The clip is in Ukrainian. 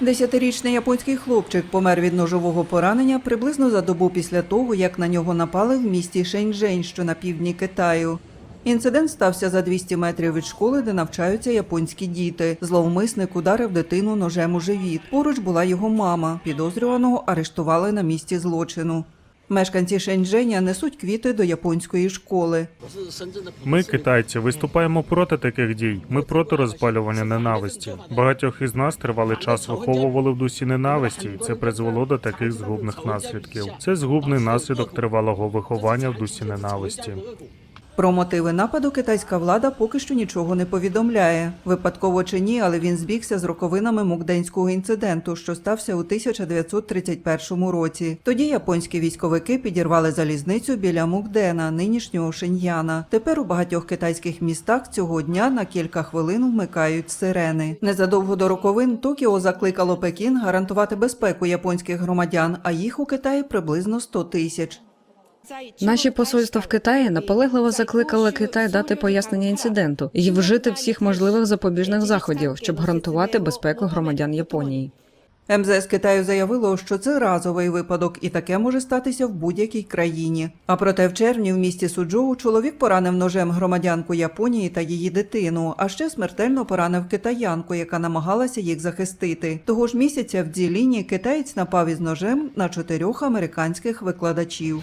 Десятирічний японський хлопчик помер від ножового поранення приблизно за добу після того, як на нього напали в місті Шеньчжень, що на півдні Китаю. Інцидент стався за 200 метрів від школи, де навчаються японські діти. Зловмисник ударив дитину ножем у живіт. Поруч була його мама. Підозрюваного арештували на місці злочину. Мешканці Шеньчженя несуть квіти до японської школи. Ми, китайці, виступаємо проти таких дій. Ми проти розпалювання ненависті. Багатьох із нас тривалий час виховували в дусі ненависті, і це призвело до таких згубних наслідків. Це згубний наслідок тривалого виховання в дусі ненависті. Про мотиви нападу китайська влада поки що нічого не повідомляє. Випадково чи ні, але він збігся з роковинами мукденського інциденту, що стався у 1931 році. Тоді японські військовики підірвали залізницю біля Мукдена, нинішнього Шеньяна. Тепер у багатьох китайських містах цього дня на кілька хвилин вмикають сирени. Незадовго до роковин Токіо закликало Пекін гарантувати безпеку японських громадян, а їх у Китаї приблизно 100 тисяч. Наші посольства в Китаї наполегливо закликали Китай дати пояснення інциденту і вжити всіх можливих запобіжних заходів, щоб гарантувати безпеку громадян Японії. МЗС Китаю заявило, що це разовий випадок, і таке може статися в будь-якій країні. А проте в червні в місті Суджоу чоловік поранив ножем громадянку Японії та її дитину, а ще смертельно поранив китаянку, яка намагалася їх захистити. Того ж місяця в Дзіліні китаєць напав із ножем на чотирьох американських викладачів.